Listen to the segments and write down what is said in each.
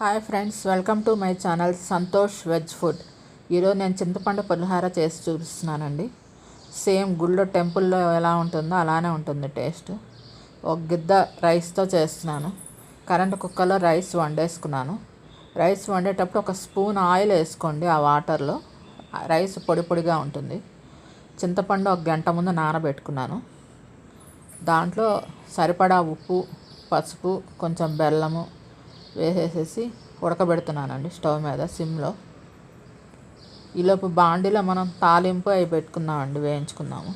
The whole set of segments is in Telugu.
Hi friends welcome to my channel Santosh veg food. ఈరోజు నేను చింతపండు పులిహార చేసి చూపిస్తున్నానండి. సేమ్ గుళ్ళో టెంపుల్లో ఎలా ఉంటుందో అలానే ఉంటుంది టేస్ట్. ఒక గిద్ద రైస్తో చేస్తున్నాను. కరెంట్ కుక్కర్లో రైస్ వండేసుకున్నాను. రైస్ వండేటప్పుడు ఒక స్పూన్ ఆయిల్ వేసుకోండి ఆ వాటర్లో. రైస్ పొడి పొడిగా ఉంటుంది. చింతపండు ఒక గంట ముందు నానబెట్టుకున్నాను. దాంట్లో సరిపడా ఉప్పు పసుపు కొంచెం బెల్లము వేసేసేసి ఉడకబెడుతున్నానండి స్టవ్ మీద సిమ్లో. ఈలోపు బాండీలో మనం తాలింపు అవి పెట్టుకుందామండి వేయించుకుందాము.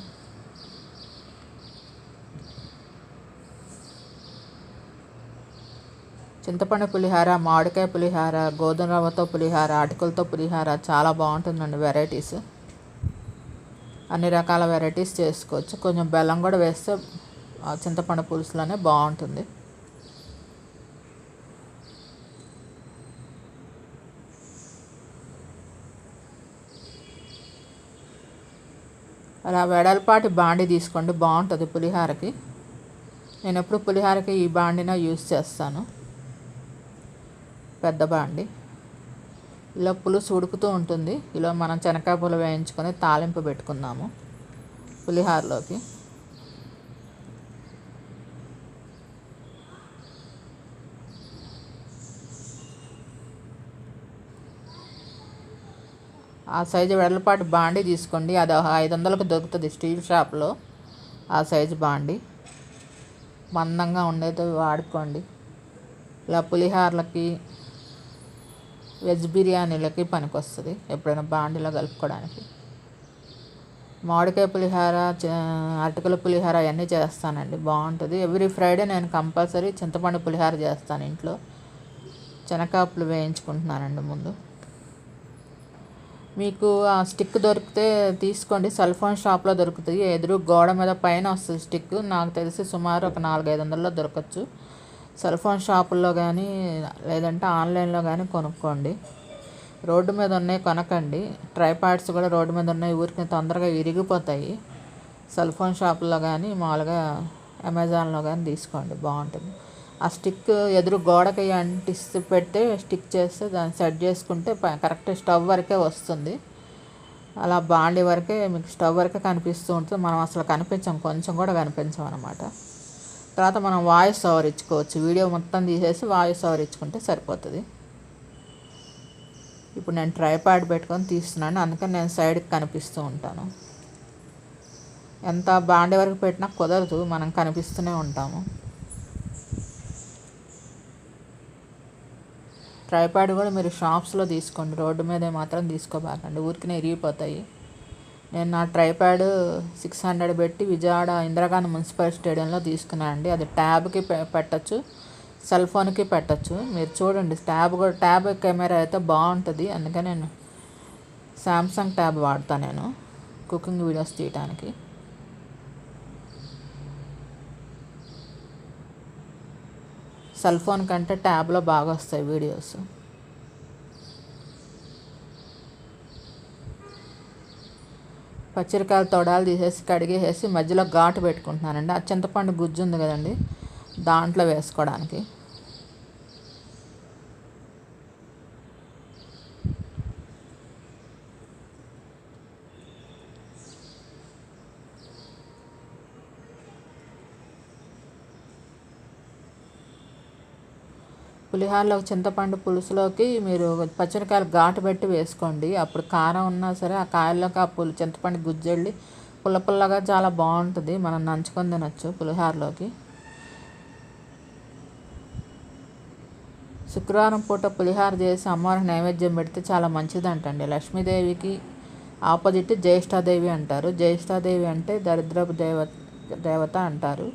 చింతపండు పులిహార మామిడికాయ పులిహార గోధుమ రవ్వతో పులిహార అటుకులతో పులిహార చాలా బాగుంటుందండి వెరైటీస్. అన్ని రకాల వెరైటీస్ చేసుకోవచ్చు. కొంచెం బెల్లం కూడా వేస్తే ఆ చింతపండు పులుసులోనే బాగుంటుంది. అలా వెడల్పాటి బాండి తీసుకోండి బాగుంటుంది పులిహారకి. నేను ఎప్పుడు పులిహారకి ఈ బాండిన యూస్ చేస్తాను. పెద్ద బాండి. ఇలా పులుసు ఉడుకుతూ ఉంటుంది. ఇలా మనం శనక్కాయ పులు వేయించుకొని తాలింపు పెట్టుకుందాము పులిహారలోకి. ఆ సైజు వెడలపాటి బాండి తీసుకోండి. అది ఐదు వందలకు దొరుకుతుంది స్టీల్ షాప్లో. ఆ సైజు బాండి. మందంగా ఉండేది వాడుకోండి. ఇలా పులిహార్లకి వెజ్ బిర్యానీలకి పనికొస్తుంది ఎప్పుడైనా బాండిలో కలుపుకోవడానికి. మామిడికాయ పులిహార అరటికల పులిహార అవన్నీ చేస్తానండి. బాగుంటుంది. ఎవ్రీ ఫ్రైడే నేను కంపల్సరీ చింతపండు పులిహార చేస్తాను ఇంట్లో. శనకాపులు వేయించుకుంటున్నానండి ముందు. మీకు ఆ స్టిక్ దొరికితే తీసుకోండి. సెల్ ఫోన్ షాప్లో దొరుకుతాయి. ఎదురు గోడ మీద పైన వస్తుంది స్టిక్. నాకు తెలిసి సుమారు ఒక నాలుగైదు వందల్లో దొరకచ్చు. సెల్ ఫోన్ షాపుల్లో కానీ లేదంటే ఆన్లైన్లో కానీ కొనుక్కోండి. రోడ్డు మీద ఉన్నాయి కొనకండి. ట్రైపాడ్స్ కూడా రోడ్డు మీద ఉన్నాయి. ఊరికి తొందరగా విరిగిపోతాయి. సెల్ ఫోన్ షాపుల్లో కానీ మామూలుగా అమెజాన్లో కానీ తీసుకోండి. బాగుంటుంది. ఆ స్టిక్ ఎదురు గోడకి అంటిస్తూ పెడితే స్టిక్ చేస్తే దాన్ని సెట్ చేసుకుంటే కరెక్ట్ స్టవ్ వరకే వస్తుంది. అలా బాండి వరకే మీకు స్టవ్ వరకే కనిపిస్తూ ఉంటుంది. మనం అసలు కనిపించాం కొంచెం కూడా కనిపించాం అనమాట తర్వాత మనం వాయిస్ ఓవర్ ఇచ్చుకోవచ్చు. వీడియో మొత్తం తీసేసి వాయిస్ ఓవర్ ఇచ్చుకుంటే సరిపోతుంది. ఇప్పుడు నేను ట్రైపాడ్ పెట్టుకొని తీస్తున్నాను. అందుకని నేను సైడ్కి కనిపిస్తూ ఉంటాను. ఎంత బాండి వరకు పెట్టినా కుదరదు. మనం కనిపిస్తూనే ఉంటాము. ట్రైపాడ్ కూడా మీరు షాప్స్లో తీసుకోండి. రోడ్డు మీద మాత్రం తీసుకోబాకండి. ఊరికినే ఇరిగిపోతాయి. నేను నా ట్రైపాడ్ సిక్స్ హండ్రెడ్ పెట్టి విజయవాడ ఇందిరాగాంధీ మున్సిపల్ స్టేడియంలో తీసుకున్నాను అండి. అది ట్యాబ్కి పెట్టచ్చు. సెల్ ఫోన్కి పెట్టచ్చు. మీరు చూడండి ట్యాబ్ కూడా ట్యాబ్ కెమెరా అయితే బాగుంటుంది. అందుకని నేను శాంసంగ్ ట్యాబ్ వాడతాను నేను. కుకింగ్ వీడియోస్ తీయడానికి సెల్ ఫోన్ కంటే ట్యాబ్లో బాగా వస్తాయి వీడియోస్ పచ్చిరకాయలు తొడాలు తీసేసి కడిగేసేసి మధ్యలో ఘాటు పెట్టుకుంటున్నానండి. ఆ చింతపండు గుజ్జు ఉంది కదండి దాంట్లో వేసుకోవడానికి. పులిహోరలో చింతపండు పులుసులోకి మీరు పచ్చిమిరకాయలు ఘాటు పెట్టి వేసుకోండి. అప్పుడు కారం ఉన్నా సరే ఆ కాయల్లోకి ఆ పులు చింతపండు గుజ్జెళ్ళి పుల్ల పుల్లగా చాలా బాగుంటుంది. మనం నంచుకొని తినచ్చు పులిహోరలోకి. శుక్రవారం పూట పులిహార చేసి అమ్మవారికి నైవేద్యం పెడితే చాలా మంచిదంటండి. లక్ష్మీదేవికి ఆపోజిట్ జ్యేష్ఠాదేవి అంటారు. జ్యేష్ఠాదేవి అంటే దరిద్రపు దేవ దేవత అంటారు.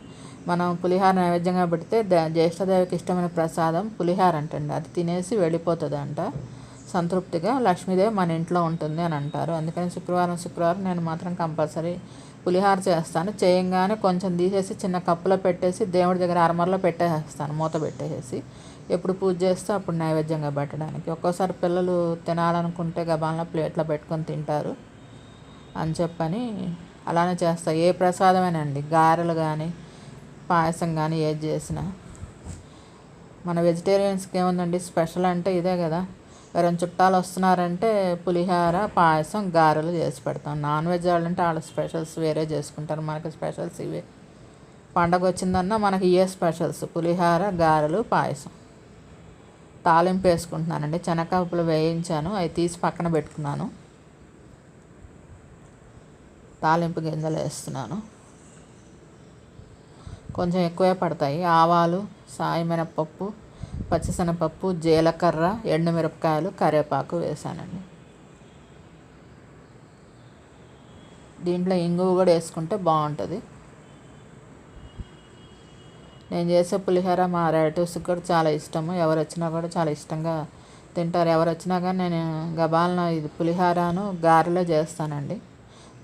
మనం పులిహార నైవేద్యంగా పెడితే జ్యేష్ఠదేవికి ఇష్టమైన ప్రసాదం పులిహార అంటండి అది తినేసి వెళ్ళిపోతుంది అంట సంతృప్తిగా లక్ష్మీదేవి మన ఇంట్లో ఉంటుంది అని అంటారు. అందుకని శుక్రవారం శుక్రవారం నేను మాత్రం కంపల్సరీ పులిహార చేస్తాను. చేయంగానే కొంచెం తీసేసి చిన్న కప్పులో పెట్టేసి దేవుడి దగ్గర అరమరలో పెట్టేసేస్తాను మూత పెట్టేసేసి. ఎప్పుడు పూజ చేస్తే అప్పుడు నైవేద్యంగా పెట్టడానికి. ఒక్కోసారి పిల్లలు తినాలనుకుంటే గబాల్లో ప్లేట్లో పెట్టుకొని తింటారు అని చెప్పని అలానే చేస్తాను ఏ ప్రసాదమేనండి? గారెలు కానీ పాయసం కానీ ఏది చేసినా. మన వెజిటేరియన్స్కి ఏముందండి? స్పెషల్ అంటే ఇదే కదా. ఎవరైనా చుట్టాలు వస్తున్నారంటే పులిహోర పాయసం గారెలు చేసి పెడతాం. నాన్ వెజ్ వాళ్ళు అంటే వాళ్ళ స్పెషల్స్ వేరే చేసుకుంటారు. మనకి స్పెషల్స్ ఇవే. పండగ వచ్చిందన్నా మనకి ఇవే స్పెషల్స్. పులిహోర గారెలు పాయసం. తాలింపు వేసుకుంటున్నానండి. శనగపప్పులు వేయించాను. అవి తీసి పక్కన పెట్టుకున్నాను. తాలింపు గింజలు వేస్తున్నాను. కొంచెం ఎక్కువే పడతాయి. ఆవాలు సాయి మినపప్పు పచ్చిశనగపప్పు జీలకర్ర ఎండుమిరపకాయలు కరివేపాకు వేసానండి. దీంట్లో ఇంగువ కూడా వేసుకుంటే బాగుంటుంది. నేను చేసే పులిహోర మా రిలేటివ్స్కి కూడా చాలా ఇష్టము. ఎవరు వచ్చినా కూడా చాలా ఇష్టంగా తింటారు. ఎవరు వచ్చినా కానీ నేను గబాలన ఇది పులిహోరను గారెలో చేస్తానండి.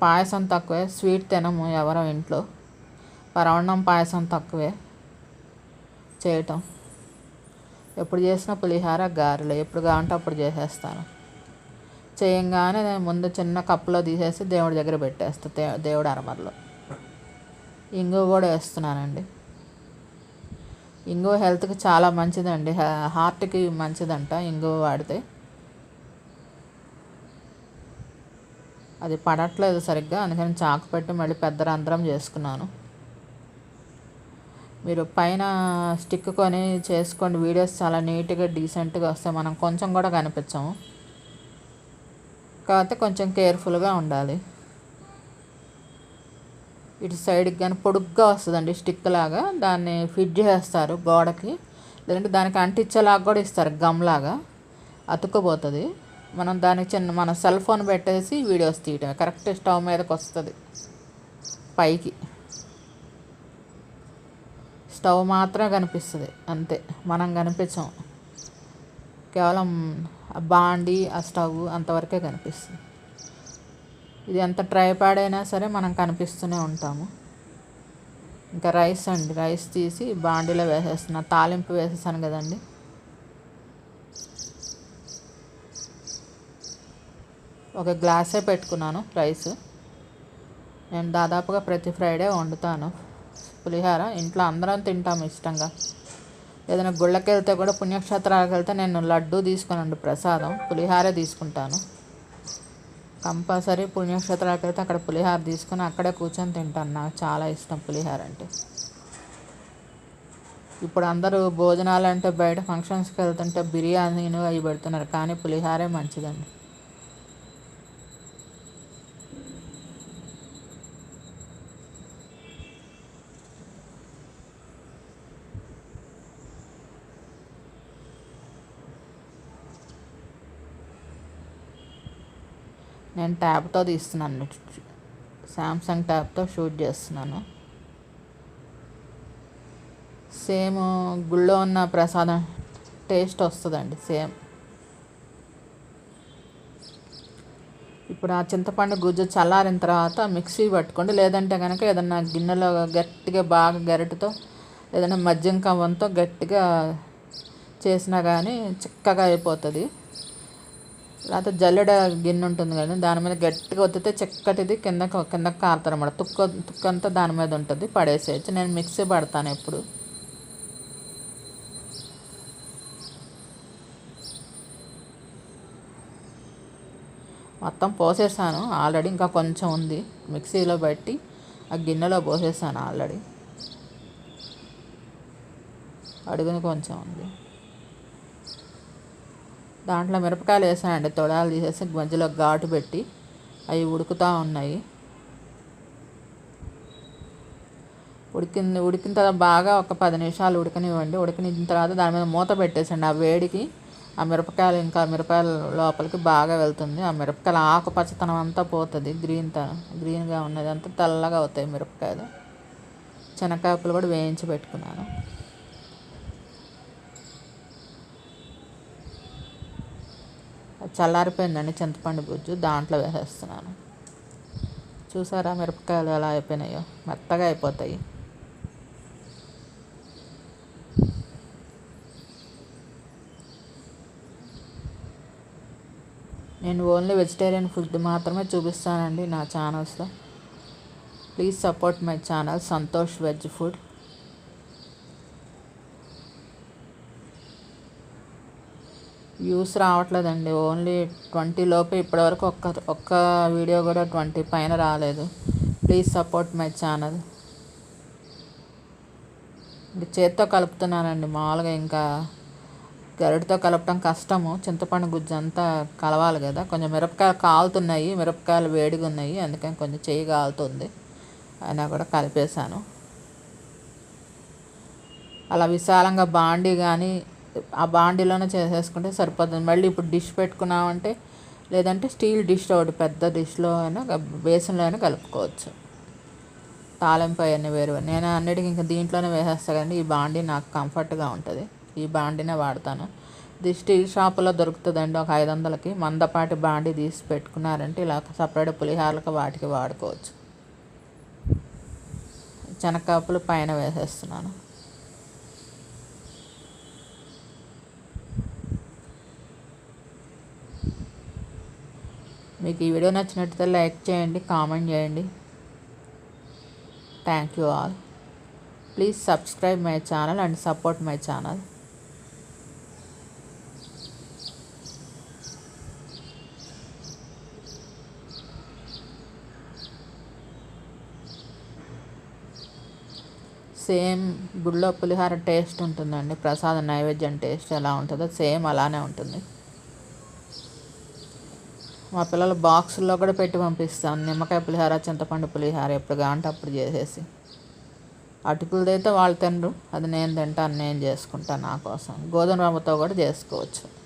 పాయసం తక్కువే స్వీట్ తినము ఎవరో ఇంట్లో. పరవన్నం పాయసం తక్కువే చేయటం. ఎప్పుడు చేసినా పులిహోర గారెలు ఎప్పుడు కావాలంటే అప్పుడు చేసేస్తాను. చేయంగానే నేను ముందు చిన్న కప్పులో తీసేసి దేవుడి దగ్గర పెట్టేస్తా దే- దేవుడి అరమరలో ఇంగు కూడా వేస్తున్నానండి. ఇంగు హెల్త్కి చాలా మంచిదండి. హార్ట్కి మంచిదంట ఇంగువ వాడితే. అది పడట్లేదు సరిగ్గా అందుకని చాకు పెట్టి మళ్ళీ పెద్ద రంధ్రం చేసుకున్నాను. మీరు పైన స్టిక్ కొని చేసుకోండి. వీడియోస్ చాలా నీట్గా డీసెంట్గా వస్తాయి. మనం కొంచెం కూడా కనిపించము. కాకపోతే కొంచెం కేర్ఫుల్గా ఉండాలి. ఇటు సైడ్కి కానీ పొడుగ్గా వస్తుందండి స్టిక్ లాగా. దాన్ని ఫిట్ చేస్తారు గోడకి. లేదంటే దానికి అంటించేలాగా కూడా ఇస్తారు గమ్ లాగా. అతుక్కుపోతుంది. మనం దానికి చిన్న మన సెల్ ఫోన్ పెట్టేసి వీడియోస్ తీయటమే. కరెక్ట్ స్టవ్ మీదకి వస్తుంది. పైకి. స్టవ్ మాత్రమే కనిపిస్తుంది. అంతే. మనం కనిపించం. కేవలం ఆ బాండి ఆ స్టవ్ అంతవరకే కనిపిస్తుంది. ఇది ఎంత ట్రైపాడ్ అయినా సరే మనం కనిపిస్తూనే ఉంటాము. ఇంకా రైస్ అండి. రైస్ తీసి బాండీలో వేసేస్తున్నా. తాలింపు వేసేసాను కదండి. ఒక గ్లాసే పెట్టుకున్నాను రైస్. నేను దాదాపుగా ప్రతి ఫ్రైడే వండుతాను. పులిహోర. ఇంట్లో అందరం తింటాము ఇష్టంగా. ఏదైనా గుళ్ళకి వెళ్తే కూడా పుణ్యక్షేత్రాలకు వెళ్తే నేను లడ్డు తీసుకునండి ప్రసాదం పులిహార తీసుకుంటాను. కంపల్సరీ పుణ్యక్షేత్రాలకు వెళ్తే అక్కడ పులిహోర తీసుకుని అక్కడే కూర్చొని తింటాను. నాకు చాలా ఇష్టం పులిహోర అంటే. ఇప్పుడు అందరూ భోజనాలు అంటే బయట ఫంక్షన్స్కి వెళ్తుంటే బిర్యానీలు అవి పెడుతున్నారు. కానీ పులిహోరే మంచిదండి. నేను ట్యాబ్తో తీస్తున్నాను. శాంసంగ్ ట్యాబ్తో షూట్ చేస్తున్నాను. సేమ్ గుళ్ళో ఉన్న ప్రసాదం టేస్ట్ వస్తుందండి సేమ్. ఇప్పుడు ఆ చింతపండు గుజ్జు చల్లారిన తర్వాత మిక్సీ పట్టుకోండి లేదంటే కనుక ఏదన్నా గిన్నెలో గట్టిగా బాగా గరిటతో ఏదైనా మద్యం కవ్వంతో గట్టిగా చేసినా కానీ చిక్కగా అయిపోతుంది. లేకపోతే జల్లెడ గిన్నె ఉంటుంది కానీ దాని మీద గట్టిగా ఒత్తితే చక్కటిది కింద కిందకి కారుతారు అన్నమాట. తుక్క తుక్క అంతా దాని మీద ఉంటుంది పడేసేయచ్చు. నేను మిక్సీ పడతాను ఎప్పుడు. మొత్తం పోసేసాను ఆల్రెడీ ఇంకా కొంచెం ఉంది. మిక్సీలో పెట్టి ఆ గిన్నెలో పోసేసాను ఆల్రెడీ. అడుగుని కొంచెం ఉంది. దాంట్లో మిరపకాయలు వేసానండి. తొడాలు తీసేసి మధ్యలో ఘాటు పెట్టి అవి ఉడుకుతూ ఉన్నాయి. ఉడికింది ఉడికిన తర్వాత బాగా ఒక పది నిమిషాలు ఉడకనివ్వండి. ఉడికిన తర్వాత దాని మీద మూత పెట్టేసండి. ఆ వేడికి ఆ మిరపకాయలు ఇంకా మిరపకాయల లోపలికి బాగా వెళ్తుంది. ఆ మిరపకాయల ఆకుపచ్చతనం అంతా పోతుంది. గ్రీన్ త గ్రీన్గా ఉన్నది అంతా తెల్లగా అవుతాయి మిరపకాయలు. శనగకాయలు కూడా వేయించి పెట్టుకున్నాను. చల్లారిపోయిందండి చింతపండు గుజ్జు దాంట్లో వేసేస్తున్నాను. చూసారా మిరపకాయలు ఎలా అయిపోయినాయో? మెత్తగా అయిపోతాయి. నేను ఓన్లీ వెజిటేరియన్ ఫుడ్ మాత్రమే చూపిస్తానండి నా ఛానల్స్లో. Please support my channel Santosh veg food. Views రావట్లేదండి. ఓన్లీ ట్వంటీ లోపే ఇప్పటివరకు ఒక్క ఒక్క వీడియో కూడా ట్వంటీ పైన రాలేదు. Please support my channel. చేత్తో కలుపుతున్నానండి మామూలుగా ఇంకా. గరిటతో కలపడం కష్టము. చింతపండు గుజ్జు అంతా కలవాలి కదా. కొంచెం మిరపకాయలు కాలుతున్నాయి. మిరపకాయలు వేడిగా ఉన్నాయి. అందుకని కొంచెం చెయ్యి కాలుతుంది. అయినా కూడా కలిపేశాను. అలా విశాలంగా బాండీ కానీ ఆ బాండీలోనే చేసేసుకుంటే సరిపోతుంది. మళ్ళీ ఇప్పుడు డిష్ పెట్టుకున్నామంటే లేదంటే స్టీల్ డిష్ ఒకటి పెద్ద డిష్లో అయినా బేసన్లో అయినా కలుపుకోవచ్చు. తాలింపు అవన్నీ వేరు నేను అన్నిటికీ ఇంకా దీంట్లోనే వేసేస్తాను కానీ ఈ బాండీ నాకు కంఫర్ట్గా ఉంటుంది. ఈ బాండీనే వాడతాను. ఇది స్టీల్ షాపులో దొరుకుతుందండి. ఒక ఐదు వందలకి మందపాటి బాండీ తీసి పెట్టుకున్నారంటే ఇలా సపరేట్ పులిహారలకు వాటికి వాడుకోవచ్చు. శనగకాపులు పైన వేసేస్తున్నాను. మీకు ఈ వీడియో నచ్చినట్లయితే లైక్ చేయండి కామెంట్ చేయండి. Thank you all please subscribe my channel and support my channel same గుళ్ళో పులిహార టేస్ట్ ఉంటుందండి. ప్రసాద నైవేద్యం టేస్ట్ ఎలా ఉంటుందో సేమ్ అలానే ఉంటుంది. మా పిల్లలు బాక్సుల్లో కూడా పెట్టి పంపిస్తాను. నిమ్మకాయ పులిహార చింతపండు పులిహార ఎప్పుడు కావంటే అప్పుడు చేసేసి. అటుకులదైతే వాళ్ళు తినరు. అది నేను తింటాను నేను చేసుకుంటాను నా కోసం. గోధుమ రవ్వతో కూడా చేసుకోవచ్చు.